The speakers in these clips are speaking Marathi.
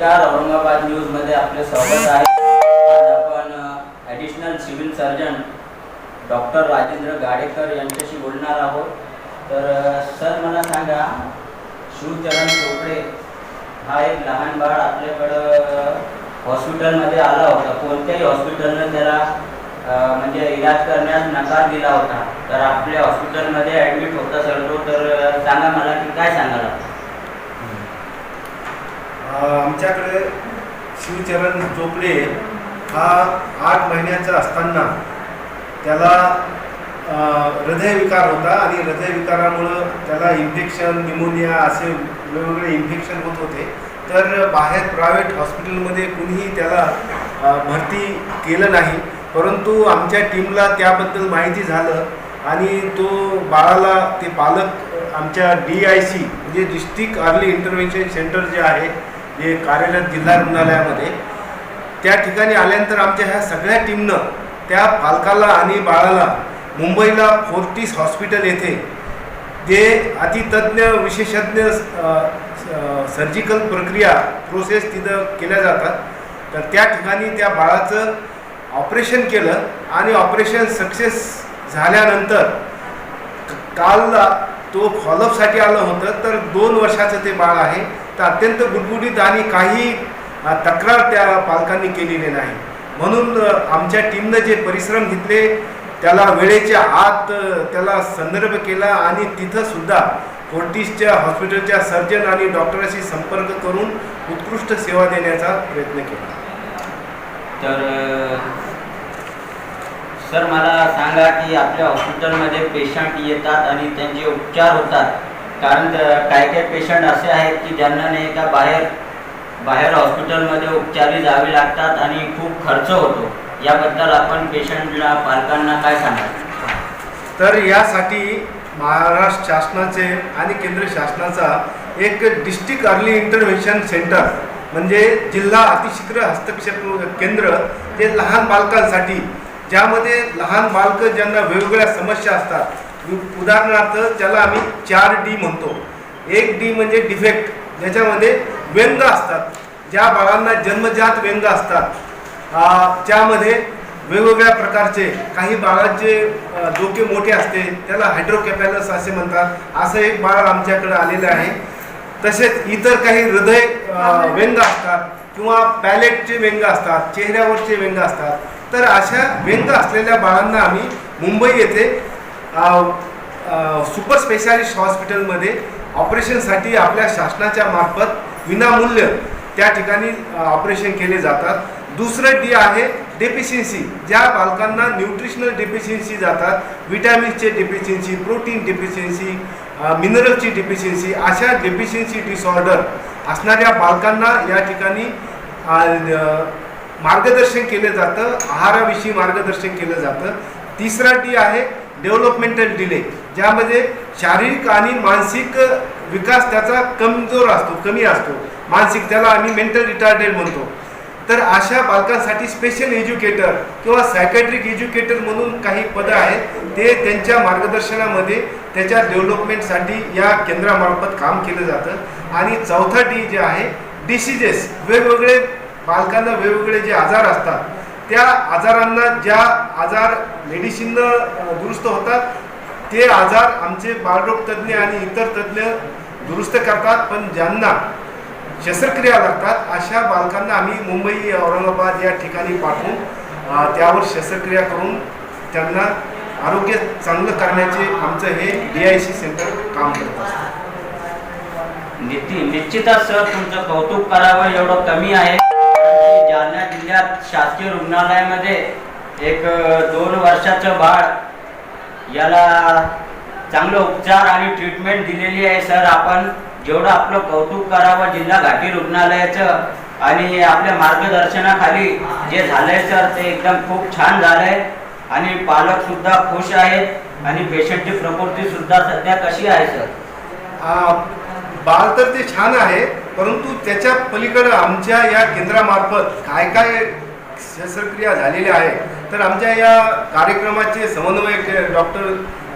नमस्कार औरंगाबाद न्यूजमध्ये आपले स्वागत आहे. आज आपण additional civil surgeon doctor Rajendra Gadekar यांच्याशी बोलणार आहोत. तर सर मला सांगा शिवचरण चोपडे हा एक लहान बाळ आपल्याकडं हॉस्पिटलमध्ये आला होता. कोणत्याही हॉस्पिटलनं त्याला म्हणजे इलाज करण्यास नकार दिला होता. तर आपल्या हॉस्पिटलमध्ये ॲडमिट होता सर तो. तर सांगा मला की काय सांगाल आमच्याकडे शिवचरण चोपडे हा आठ महिन्याचा असताना त्याला हृदयविकार होता आणि हृदयविकारामुळं त्याला इन्फेक्शन निमोनिया असे वेगवेगळे इन्फेक्शन होत होते. तर बाहेर प्रायव्हेट हॉस्पिटलमध्ये कुणीही त्याला भरती केलं नाही. परंतु आमच्या टीमला त्याबद्दल माहिती झालं आणि तो बाळाला ते पालक आमच्या डी आय सी म्हणजे डिस्ट्रिक्ट अर्ली इंटरव्हेन्शन सेंटर जे आहे हे कार्यरत जिल्हा रुग्णालयामध्ये. त्या ठिकाणी आल्यानंतर आमच्या ह्या सगळ्या टीमनं त्या पालकाला आणि बाळाला मुंबईला फोर्टिस हॉस्पिटल येथे जे अतितज्ञ विशेषज्ञ सर्जिकल प्रक्रिया प्रोसेस तिथं केल्या जातात. तर त्या ठिकाणी त्या बाळाचं ऑपरेशन केलं आणि ऑपरेशन सक्सेस झाल्यानंतर कालला काल तो फॉलोअपसाठी आलं होतं. तर दोन वर्षाचं ते बाळ आहे. तर अत्यंत गुटगुटीत आणि काही तक्रार त्या पालकांनी केलेली नाही. म्हणून आमच्या टीमनं जे परिश्रम घेतले त्याला वेळेच्या आत त्याला संदर्भ केला आणि तिथंसुद्धा फोर्टिसच्या हॉस्पिटलच्या सर्जन आणि डॉक्टरांशी संपर्क करून उत्कृष्ट सेवा देण्याचा प्रयत्न केला. तर सर मला सांगा की आपल्या हॉस्पिटलमध्ये पेशंट येतात आणि त्यांचे उपचार होतात. कारण काय काय पेशंट असे आहेत की ज्यांना नाही का बाहेर बाहेर हॉस्पिटलमध्ये उपचारी जावे लागतात आणि खूप खर्च होतो. याबद्दल आपण पेशंटला पालकांना काय सांगाल? तर यासाठी महाराष्ट्र शासनाचे आणि केंद्र शासनाचा एक डिस्ट्रिक्ट अर्ली इंटरव्हेन्शन सेंटर म्हणजे जिल्हा अतिशीघ्र हस्तक्षेप केंद्र ते लहान बालकांसाठी ज्यामध्ये लहान बालकं ज्यांना वेगवेगळ्या समस्या असतात उदाहरणार्थ त्याला आम्ही चार डी म्हणतो. एक डी म्हणजे डिफेक्ट ज्याच्यामध्ये व्यंग असतात. ज्या बाळांना जन्मजात व्यंग असतात. त्यामध्ये वेगवेगळ्या प्रकारचे काही बाळांचे डोके मोठे असते. त्याला हायड्रोकॅपॅलस असे म्हणतात. असं एक बाळ आमच्याकडे आलेलं आहे. तसेच इतर काही हृदय व्यंग असतात किंवा पॅलेटचे व्यंग असतात चेहऱ्यावरचे व्यंग असतात. तर अशा व्यंग असलेल्या बाळांना आम्ही मुंबई येथे सुपर स्पेशालिस्ट हॉस्पिटलमध्ये ऑपरेशनसाठी आपल्या शासनाच्या मार्फत विनामूल्य त्या ठिकाणी ऑपरेशन केले जातात. दुसरं डी आहे डेफिशियन्सी ज्या बालकांना न्यूट्रिशनल डेफिशियन्सी जातात विटॅमिन्सचे डेफिशियन्सी प्रोटीन डेफिशियन्सी मिनरलची डेफिशियन्सी अशा डेफिशियन्सी डिसऑर्डर असणाऱ्या बालकांना या ठिकाणी मार्गदर्शन केलं जातं. आहाराविषयी मार्गदर्शन केलं जातं. तिसरा डी आहे डेव्हलपमेंटल डिले ज्यामध्ये शारीरिक आणि मानसिक विकास त्याचा कमजोर असतो कमी असतो. मानसिक त्याला आम्ही मेंटल रिटार्डेड म्हणतो. तर अशा बालकांसाठी स्पेशल एज्युकेटर किंवा सायकॅट्रिक एज्युकेटर म्हणून काही पदं आहेत ते त्यांच्या मार्गदर्शनामध्ये त्याच्या डेव्हलपमेंटसाठी या केंद्रामार्फत काम केलं जातं. आणि चौथा डी जे आहे डिसिजेस वेगवेगळे बालकांना वेगवेगळे जे आजार असतात त्या आजारांना ज्या आजार मेडिसिननं दुरुस्त होतात ते आजार आमचे बाळरोग तज्ज्ञ आणि इतर तज्ज्ञ दुरुस्त करतात पण ज्यांना शस्त्रक्रिया लागतात अशा बालकांना आम्ही मुंबई औरंगाबाद या ठिकाणी पाठवून त्यावर शस्त्रक्रिया करून त्यांना आरोग्य चांगलं करण्याचे आमचं हे डी आय सी सेंटर काम करत असतं. निश्चित निश्चितच सर तुमचं कौतुक करावं एवढं कमी आहे. जालना जिल्ह्यात शासकीय रुग्णालयामध्ये एक दोन वर्षाचं बाळ याला चांगलं उपचार आणि ट्रीटमेंट दिलेली आहे सर. आपण जेवढं आपलं कौतुक करावं जिल्हा घाटी रुग्णालयाचं आणि आपल्या मार्गदर्शनाखाली जे झालंय सर ते एकदम खूप छान झालंय. आणि पालक सुद्धा खुश आहेत आणि पेशंटची प्रकृती सुद्धा सध्या कशी आहे सर? बाळ तर ते छान आहे परंतु त्याच्या पलीकडं आमच्या या केंद्रामार्फत काय काय शस्त्रक्रिया झालेल्या आहे तर आमच्या या कार्यक्रमाचे समन्वयक डॉक्टर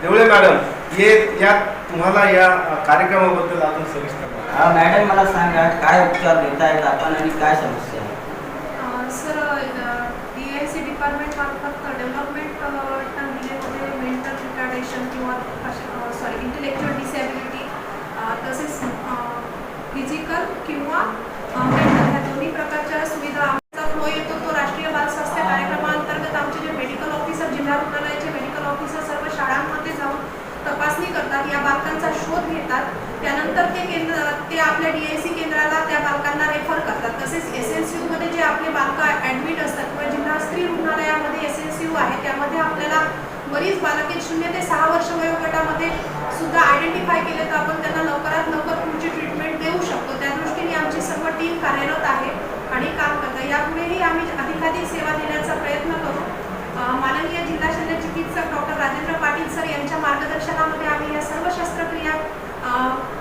देवळे मॅडम ये या तुम्हाला या कार्यक्रमाबद्दल आपण सविस्तर माहिती. हा, मॅडम मला सांगा काय उपचार देत आहेत आपण आणि काय समस्या sir D I C department मार्फत डेव्हलपमेंट मेंटल रिटार्डेशन किंवा सॉरी इंटेलेक्च्युअल डिसॅबिलिटी तसेच फिजिकल किंवा मेंटल ह्या दोन्ही प्रकारच्या सुविधा आमचा फ्लो येतो तो राष्ट्रीय बाल स्वास्थ्य कार्यक्रमाअंतर्गत आमचे जे मेडिकल ऑफिसर जिल्हा रुग्णालयाचे मेडिकल ऑफिसर सर्व शाळांमध्ये जाऊन तपासणी करतात या बालकांचा शोध त्यानंतर ते केंद्र ते आपल्या डी आय सी केंद्राला त्या बालकांना रेफर करतात. तसेच एस एन सी यूमध्ये जे आपले बालकं ॲडमिट असतात किंवा जिल्हा स्त्री रुग्णालयामध्ये एस एन सी यू आहे त्यामध्ये आपल्याला बरीच बालके शून्य ते सहा वर्ष वयोगटामध्ये सुद्धा आयडेंटिफाय केले तर आपण त्यांना लवकरात लवकर पुढची ट्रीटमेंट देऊ शकतो त्या दृष्टीने आमची सर्व टीम कार्यरत आहे आणि काम करतं यापुढेही आम्ही अधिकाधिक सेवा देण्याचा प्रयत्न करू अ, माननीय जिल्हा शल्य चिकित्सक डॉक्टर राजेंद्र पाटील सर यांच्या मार्गदर्शनामध्ये आम्ही या सर्व शस्त्रक्रिया अ,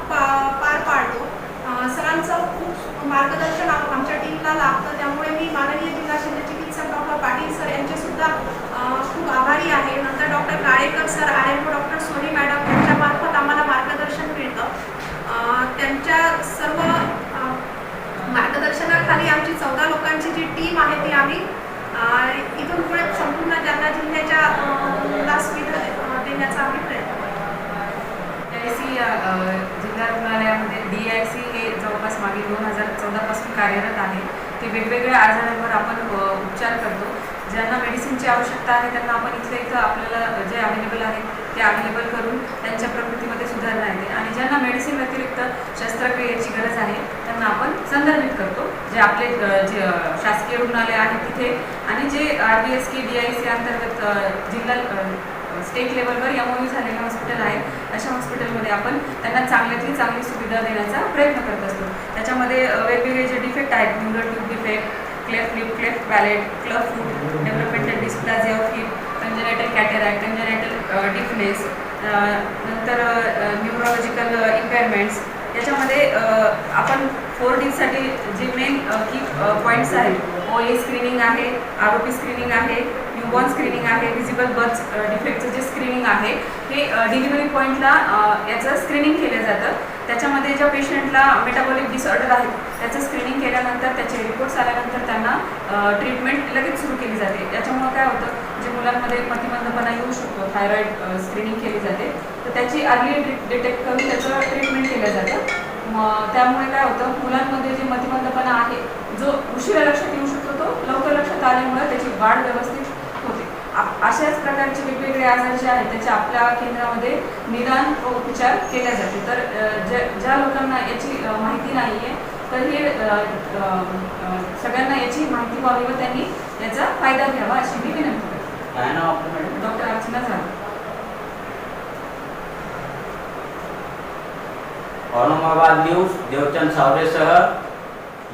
पा- पार पाडतो अ, सरांचं खूप मार्गदर्शन आम- आमच्या टीमला लाभतं त्यामुळे मी माननीय जिल्हा शल्य चिकित्सक डॉक्टर पाटील सर यांचे सुद्धा अ, खूप आभारी आहे नंतर doctor Kalekar sir R M doctor Soni madam यांच्या मार्फत आम्हाला मार्गदर्शन मिळतं अ, त्यांच्या सर्व अ, मार्गदर्शनाखाली आमची चौदा लोकांची माहिती आहे आम्ही. इथून पुढे संपूर्ण जालना जिल्ह्याच्या मुला सुविधा देण्याचा आम्ही प्रयत्न करतो. जिल्हा रुग्णालयामध्ये डी आय सी हे जवळपास मागे दोन हजार चौदापासून कार्यरत आहे. ते वेगवेगळ्या आजारांवर आपण उपचार करतो. ज्यांना मेडिसिनची आवश्यकता आहे त्यांना आपण इथल्या इथं आपल्याला जे अवेलेबल आहे ते अवेलेबल करून त्यांच्या प्रकृतीमध्ये सुधारणा येते. आणि ज्यांना मेडिसिन व्यतिरिक्त शस्त्रक्रियेची गरज आहे त्यांना आपण संदर्भित करतो. जे आपले जे शासकीय रुग्णालय आहे तिथे आणि जे R B S K D I C अंतर्गत जिल्हा स्टेट लेवलवर एमओयू झालेले हॉस्पिटल आहेत अशा हॉस्पिटलमध्ये आपण त्यांना चांगल्यातली चांगली सुविधा देण्याचा प्रयत्न करत असतो. त्याच्यामध्ये वेगवेगळे जे डिफेक्ट आहेत neural tube defect cleft lip cleft palate club foot developmental dysplasia of hip congenital cataract congenital deafness नंतर न्यूरोलॉजिकल इम्पेअरमेंट्स याच्यामध्ये आपण फोर डीसाठी जे मेन की पॉईंट्स आहेत ओ ए स्क्रीनिंग आहे आर ओ पी स्क्रीनिंग आहे न्यूबॉर्न स्क्रीनिंग आहे व्हिजिबल बर्थ डिफेक्टचं जे स्क्रीनिंग आहे हे डिलिव्हरी पॉईंटला याचं स्क्रीनिंग केलं जातं. त्याच्यामध्ये ज्या पेशंटला मेटाबॉलिक डिसऑर्डर आहे त्याचं स्क्रीनिंग केल्यानंतर त्याचे रिपोर्ट्स आल्यानंतर त्यांना ट्रीटमेंट लगेच सुरू केली जाते. याच्यामुळं काय होतं म्हणजे मुलांमध्ये मतिमंदपणा येऊ शकतो थायरॉईड स्क्रीनिंग केली जाते तर त्याची अर्ली डिटेक्ट करून त्याचं ट्रीटमेंट केलं जातं. मग त्यामुळे काय होतं मुलांमध्ये जे मतिमंदपणा आहे जो उशिरा लक्षात येऊ शकतो तो लवकर लक्षात आल्यामुळे त्याची वाढ व्यवस्थित होते. अशाच प्रकारचे वेगवेगळे आजार जे आहेत त्याचे आपल्या केंद्रामध्ये निदान व उपचार केले जाते. तर ज्या ज्या लोकांना याची माहिती नाही आहे तर हे सगळ्यांना याची माहिती व्हावी व त्यांनी याचा फायदा घ्यावा अशी मी विनंती करते. काय नाव आपलं मॅडम डॉक्टर अर्चना झालं औरंगाबाद न्यूज देवचंद सावरेसह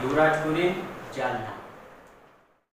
युवराज पुरी जालना